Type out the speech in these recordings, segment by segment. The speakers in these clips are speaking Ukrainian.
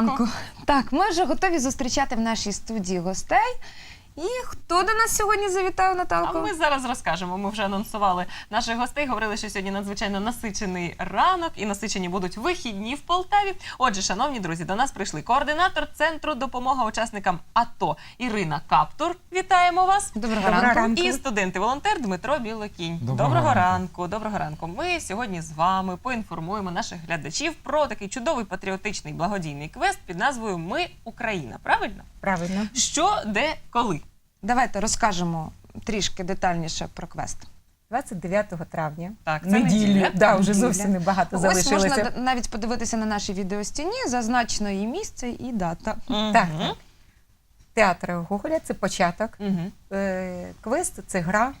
Ранку. Так, ми вже готові зустрічати в нашій студії гостей. І хто до нас сьогодні завітав, А ми зараз розкажемо. Ми вже анонсували наших гостей. Говорили, що сьогодні надзвичайно насичений ранок і насичені будуть вихідні в Полтаві. Отже, шановні друзі, до нас прийшли координатор центру допомога учасникам АТО Ірина Каптур. Вітаємо вас. Доброго, Доброго ранку. ранку. І студент-волонтер Дмитро Білокінь. Доброго ранку. ранку. Доброго ранку. Ми сьогодні з вами поінформуємо наших глядачів про такий чудовий патріотичний благодійний квест під назвою Ми Україна. Правильно? Правильно. Що, де, коли? Давайте розкажемо трішки детальніше про квест. 29 травня. Так, це неділю. неділя. Да, вже Неділя. зовсім небагато Ось залишилося. можна д- навіть подивитися на нашій відеостіні, зазначено і місце, і дата. Так, так. Театр Гоголя це початок. Мгм. Е, Квест це гра.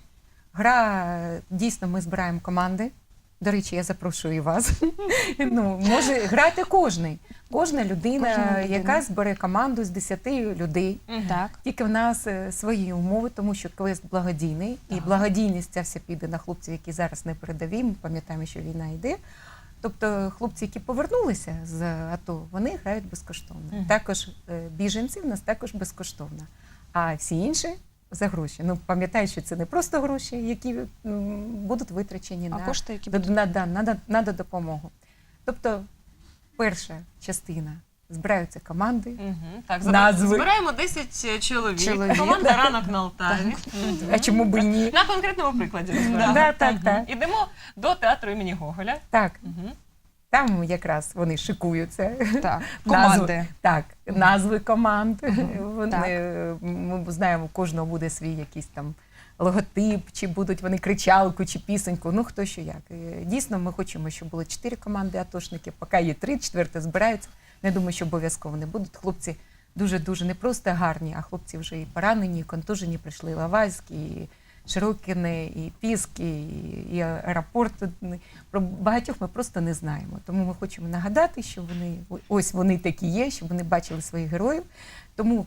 Гра е, дійсно ми збираємо команди. До речі, я запрошую і вас. ну, може грати кожний. Кожна людина, Кожна людина. яка збере команду з 10 людей. Так. Тільки в нас е, свої умови, тому що квест благодійний, і благодійність ця вся піде на хлопців, які зараз не передові. Ми пам'ятаємо, що війна йде. Тобто хлопці, які повернулися з АТО, вони грають безкоштовно. Мгм. Також е, біженці в нас також безкоштовно. А всі інші за гроші. Ну пам'ятають, що це не просто гроші, які будуть витрачені А на, кошти, які на, будуть? на, на, на, на допомогу. Тобто, перша частина збираються команди. Мгм. Так, Назви. збираємо 10 чоловік. Чоловік. Команда ранок на Алтаві. А чому б і ні? На конкретному прикладі розбираємо. Да, так, Мгм. так. Ідемо до театру імені Гоголя. Так. Там якраз вони шикуються. Так, Назви. команди. Так, назви команд. Вони, Так. Ми знаємо, у кожного буде свій якийсь там логотип, чи будуть вони кричалку, чи пісеньку. Ну хто що як. Дійсно, ми хочемо, щоб було чотири команди атошників. Поки є три, четверта збираються. Не думаю, що обов'язково не будуть. Хлопці дуже дуже не просто гарні, а хлопці вже і поранені, і контужені прийшли і Лавайські, і Широкіни, і Піски, і, і аеропорт. Про багатьох ми просто не знаємо. Тому ми хочемо нагадати, що вони ось вони такі є, щоб вони бачили своїх героїв. Тому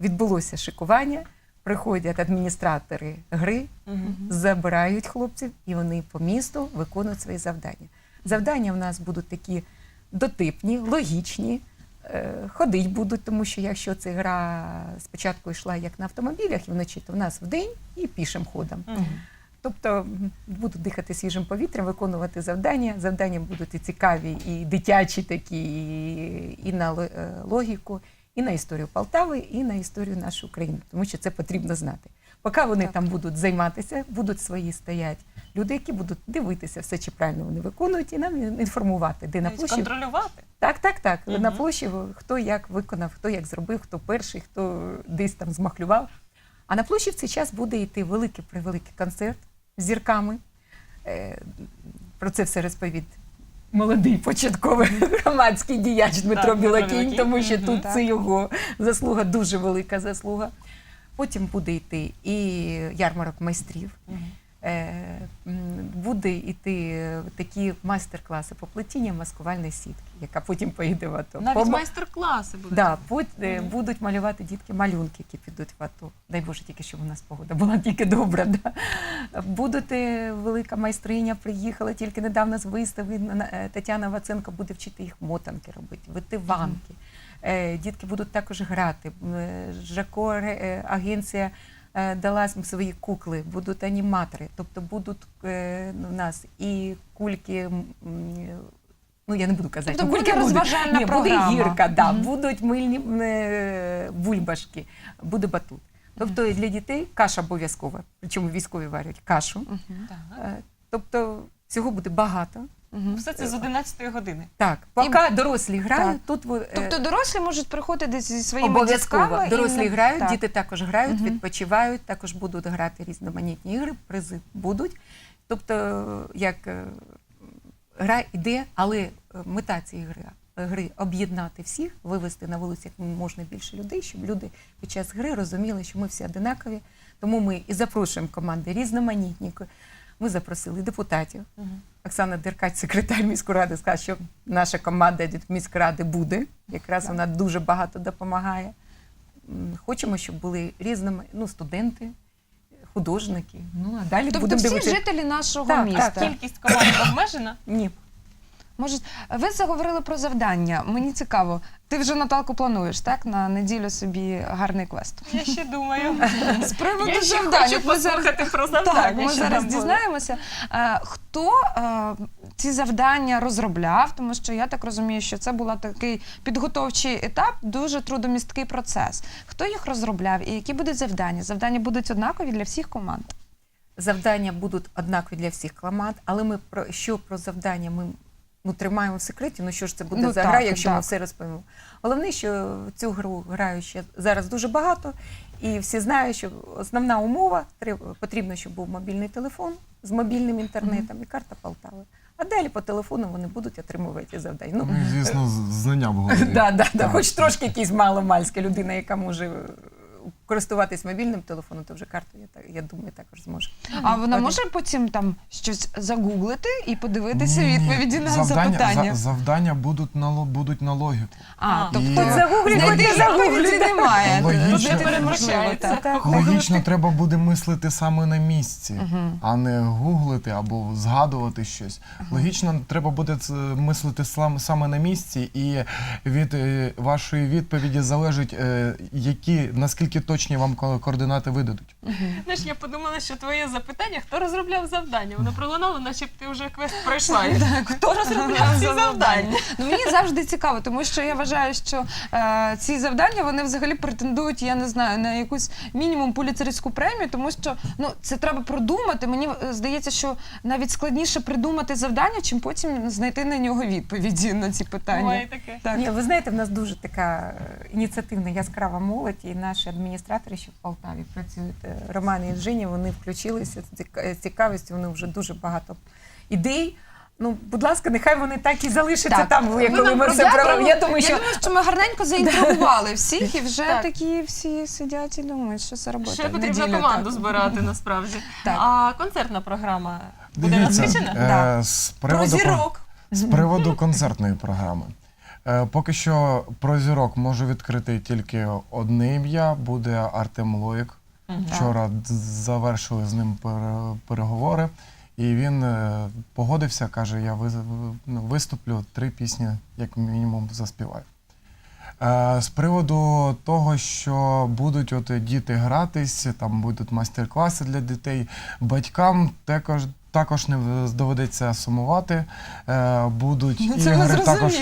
відбулося шикування. Приходять адміністратори гри, Мгм. забирають хлопців, і вони по місту виконують свої завдання. Завдання в нас будуть такі дотипні, логічні. Е, Ходить будуть, тому що якщо ця гра спочатку йшла як на автомобілях і вночі, то в нас вдень і пішим ходом. Мгм. Тобто будуть дихати свіжим повітрям, виконувати завдання. Завдання будуть і цікаві, і дитячі такі, і, і на е, логіку, і на історію Полтави, і на історію нашої України, тому що це потрібно знати. Поки вони Так. там будуть займатися, будуть свої стоять люди, які будуть дивитися все, чи правильно вони виконують, і нам інформувати, де на площі контролювати. так, так, так. Мгм. На площі хто як виконав, хто як зробив, хто перший, хто десь там змахлював. А на площі в цей час буде йти великий превеликий концерт з зірками. Е, Про це все розповідь молодий початковий громадський діяч Дмитро Так, Білокінь. тому що тут Так. це його заслуга, дуже велика заслуга. Потім буде йти і ярмарок майстрів. Е, буде йти такі майстер-класи по плетінню маскувальної сітки, яка потім поїде в АТО. Навіть По- майстер-класи будуть. да, пут- е, будуть малювати дітки малюнки, які підуть в АТО. Дай Боже, тільки щоб у нас погода була тільки добра. Да. Будуть е, велика майстриня приїхала тільки недавно з вистави. е, Тетяна Ваценко буде вчити їх мотанки робити, витиванки. Е, Дітки будуть також грати. Жако агенція дала їм свої кукли, будуть аніматори, тобто будуть е, у нас і кульки. Ну, я не буду казати, Тобто буде розважальна Ні, програма. Буде гірка, да, Мгм. будуть мильні е, бульбашки, буде батут. Тобто для дітей каша обов'язкова, причому військові варять кашу. Так. Е, Тобто цього буде багато. Мгм. Все це з 11 години. Так, поки дорослі грають, Так. тут ви, е, Тобто дорослі можуть приходити зі своїми обов'язково дітками. і дорослі не- грають, так. діти також грають, Мгм. відпочивають, також будуть грати різноманітні ігри, призи будуть. Тобто, як е, гра йде, але е, мета цієї гри, гри об'єднати всіх, вивести на вулиці як можна більше людей, щоб люди під час гри розуміли, що ми всі одинакові. Тому ми і запрошуємо команди різноманітні. Ми запросили депутатів. Угу. Оксана Деркач, секретар міської ради, сказала, що наша команда від міськради буде. Якраз вона дуже багато допомагає. Хочемо, щоб були різними ну, студенти, художники. Ну а далі Тобто будемо всі дивити... жителі нашого Так, міста. так, Кількість команд обмежена. Ні, Може, ви заговорили про завдання. Мені цікаво. Ти вже Наталку плануєш, так? На неділю собі гарний квест. Я ще думаю. З приводу Я ще завдань. хочу ми зараз- послухати про завдання. Так, ми що зараз там буде. дізнаємося. Е, Хто е, ці завдання розробляв? Тому що я так розумію, що це був такий підготовчий етап, дуже трудомісткий процес. Хто їх розробляв і які будуть завдання? Завдання будуть однакові для всіх команд. Завдання будуть однакові для всіх команд, але ми про що про завдання ми ну, тримаємо в секреті. Ну що ж це буде Ну, за так, гра, якщо ми все розповімо. Головне, що цю гру грають ще зараз дуже багато, і всі знають, що основна умова треба- потрібно, щоб був мобільний телефон з мобільним інтернетом і карта Полтави. А далі по телефону вони будуть отримувати ці завдання. Ну, Ну, звісно, знання в голові. Да, да, да. Хоч трошки якийсь маломальська людина, яка може користуватись мобільним телефоном, то вже карту, я, так, я думаю, також зможе. А вона Один. може потім там щось загуглити і подивитися Ні-ні, відповіді на завдання, запитання. за- завдання будуть на, ло- будуть на логіку. А, А. тобто І- Хоч загугліть, хоч не загугліть. відповіді немає. Логічно. Не неможливо, переміщається. так. Логічно, треба буде мислити саме на місці, а не гуглити або згадувати щось. Логічно, треба буде це мислити слам- саме на місці, і від е, вашої відповіді залежить, е, які наскільки точні вам ко- координати видадуть. Знаєш, я подумала, що твоє запитання, хто розробляв завдання? Воно пролунало, наче б ти вже квест пройшла. Хто розробляв ці завдання? Ну мені завжди цікаво, тому що я вважаю, що е, ці завдання вони взагалі претендують, я не знаю, на якусь мінімум поліцейську премію, тому що ну це треба продумати. Мені е, здається, що навіть складніше придумати завдання, чим потім знайти на нього відповіді на ці питання. Буває таке. Так. Ні, ви знаєте, в нас дуже така е, ініціативна яскрава молодь, і наші адміністратори, що в Полтаві працюють, е, Роман і Женя, вони включилися з цік- цікавістю, вони вже дуже багато ідей. Ну, будь ласка, нехай вони так і залишаться Так. там, коли ми все я думаю- Я думаю, що я думаю, що ми гарненько заінтригували всіх, і вже Так. такі всі сидять і думають, що це робити. Ще потрібно неділю, команду так. збирати насправді. Так. А концертна програма буде Дивіться, насичена? е, Да. з Про приводу зірок. З приводу концертної програми. Е, Поки що про зірок можу відкрити тільки одне ім'я, буде Артем Лоїк. Вчора завершили з ним пере- переговори, і він е, погодився, каже: я ну, виступлю три пісні, як мінімум, заспіваю. Е, З приводу того, що будуть от діти гратись, там будуть майстер-класи для дітей, батькам також. Також не доведеться сумувати. Е, будуть Ну, це ігри також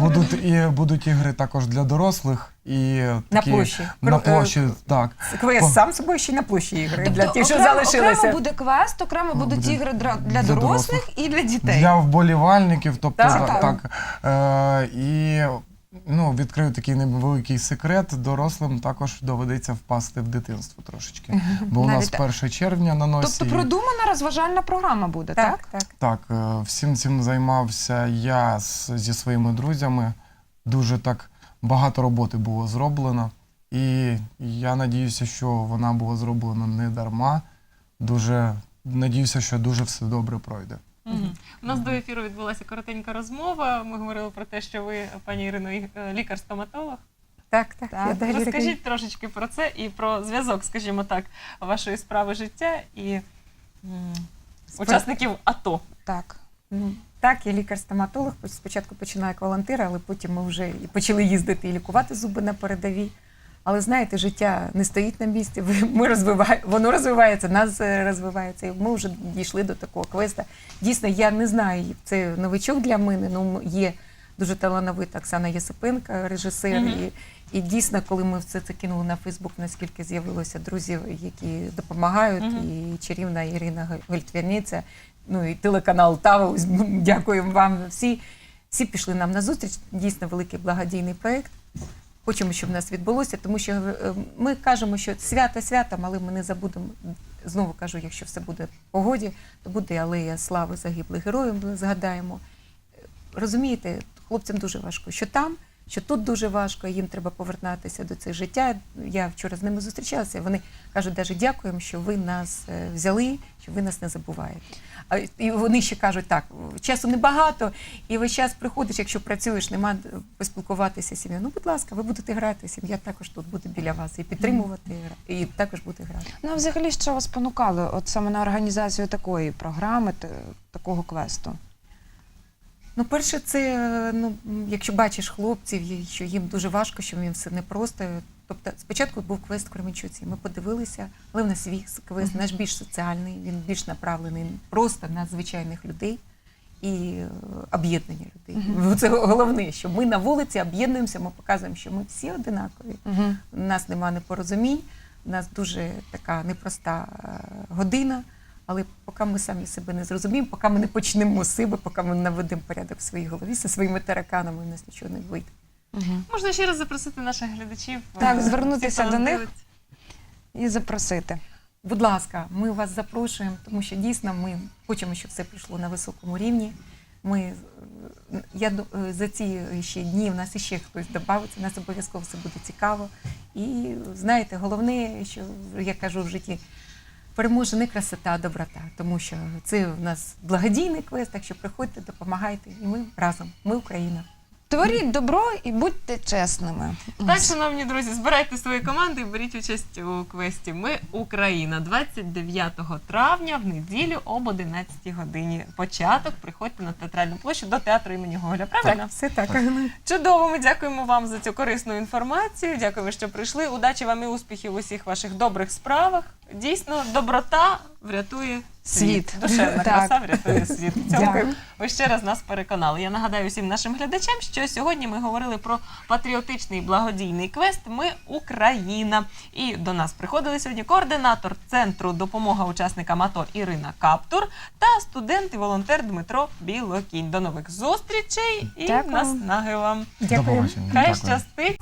будуть і будуть ігри також для дорослих і на такі, площі. на Про- е, площі, так. Квест По- сам собою ще на площі ігри для Тобто тих, що окремо, залишилися. окремо буде квест, окремо Ну, будуть буде ігри для, для дорослих і для дітей. Для вболівальників, тобто Так, так. так. так. Е, і ну, відкрию такий невеликий секрет. Дорослим також доведеться впасти в дитинство трошечки. Бо у нас Навіть так. 1 червня на носі. Тобто продумана розважальна програма буде, так? Так, так. Так, е, всім цим займався я з, зі своїми друзями. Дуже так багато роботи було зроблено. І я надіюся, що вона була зроблена не дарма. Дуже надіюся, що дуже все добре пройде. У нас до ефіру відбулася коротенька розмова. Ми говорили про те, що ви, пані Ірино, е, лікар-стоматолог. Так, так. Так, Я далі Розкажіть трошечки про це і про зв'язок, скажімо так, вашої справи життя і м, учасників АТО. Так. Ну, так, я лікар-стоматолог. Спочатку починаю як волонтер, але потім ми вже і почали їздити і лікувати зуби на передовій. Але знаєте, життя не стоїть на місці. Ми розвиває, воно розвивається, нас е, розвивається. І ми вже дійшли до такого квеста. Дійсно, я не знаю, це новичок для мене. Ну є дуже талановита Оксана Єсипенка, режисер. Мгм. І, і дійсно, коли ми все це кинули на Фейсбук, наскільки з'явилося друзів, які допомагають, Мгм. і чарівна Ірина Гольтвірниця, ну і телеканал Тава, ось, дякуємо вам всі. Всі пішли нам на зустріч. Дійсно великий благодійний проєкт. Хочемо, щоб в нас відбулося, тому що е, ми кажемо, що свято святом, але ми не забудемо. Знову кажу, якщо все буде в погоді, то буде алея слави загиблих героїв. Ми згадаємо. Е, Розумієте, хлопцям дуже важко, що там, що тут дуже важко, їм треба повертатися до цього життя. Я вчора з ними зустрічалася. Вони кажуть, навіть дякуємо, що ви нас е, взяли, що ви нас не забуваєте. А, І вони ще кажуть, так, часу небагато, і весь час приходиш, якщо працюєш, нема поспілкуватися з сім'єю. Ну, будь ласка, ви будете грати, сім'я також тут буде біля вас і підтримувати, і також буде грати. Ну, а взагалі, що вас спонукало от саме на організацію такої програми, такого квесту? Ну, перше, це е, ну, якщо бачиш хлопців, що їм дуже важко, що їм все непросто. Тобто, спочатку був квест в Кременчуці. Ми подивилися, але в нас свій квест, наш більш соціальний, він більш направлений просто на звичайних людей і е, об'єднання людей. Це головне, що ми на вулиці об'єднуємося, ми показуємо, що ми всі одинакові. У нас нема непорозумінь, у нас дуже така непроста е, година. Але поки ми самі себе не зрозуміємо, поки ми не почнемо з себе, поки ми не наведемо порядок в своїй голові зі своїми тараканами, у нас нічого не вийде. Мгм. Можна ще раз запросити наших глядачів. Так, е, звернутися до них. І запросити. Будь ласка, ми вас запрошуємо, тому що дійсно ми хочемо, щоб все прийшло на високому рівні. Ми, е, я е, за ці ще дні в нас іще хтось додається, нас обов'язково все буде цікаво. І знаєте, головне, що я кажу в житті, переможе не красота, а доброта, тому що це в нас благодійний квест, так що приходьте, допомагайте, і ми разом. Ми Україна. Творіть добро і будьте чесними. Так, шановні друзі, збирайте свої команди і беріть участь у квесті. Ми Україна 29 травня в неділю об 11 годині. Початок. Приходьте на театральну площу до театру імені Гоголя. Правильно? все так. Чудово, ми дякуємо вам за цю корисну інформацію. Дякуємо, що прийшли. Удачі вам і успіхів у всіх ваших добрих справах. Дійсно, доброта врятує світ. Світ. Душевна Так. краса врятує світ. В цьому Дякую. ви ще раз нас переконали. Я нагадаю всім нашим глядачам, що сьогодні ми говорили про патріотичний благодійний квест Ми Україна. І до нас приходили сьогодні координатор центру допомога учасникам АТО Ірина Каптур та студент і волонтер Дмитро Білокінь. До нових зустрічей і Дякую. наснаги вам. До Дякую. побачення. Хай Дякую. щастить.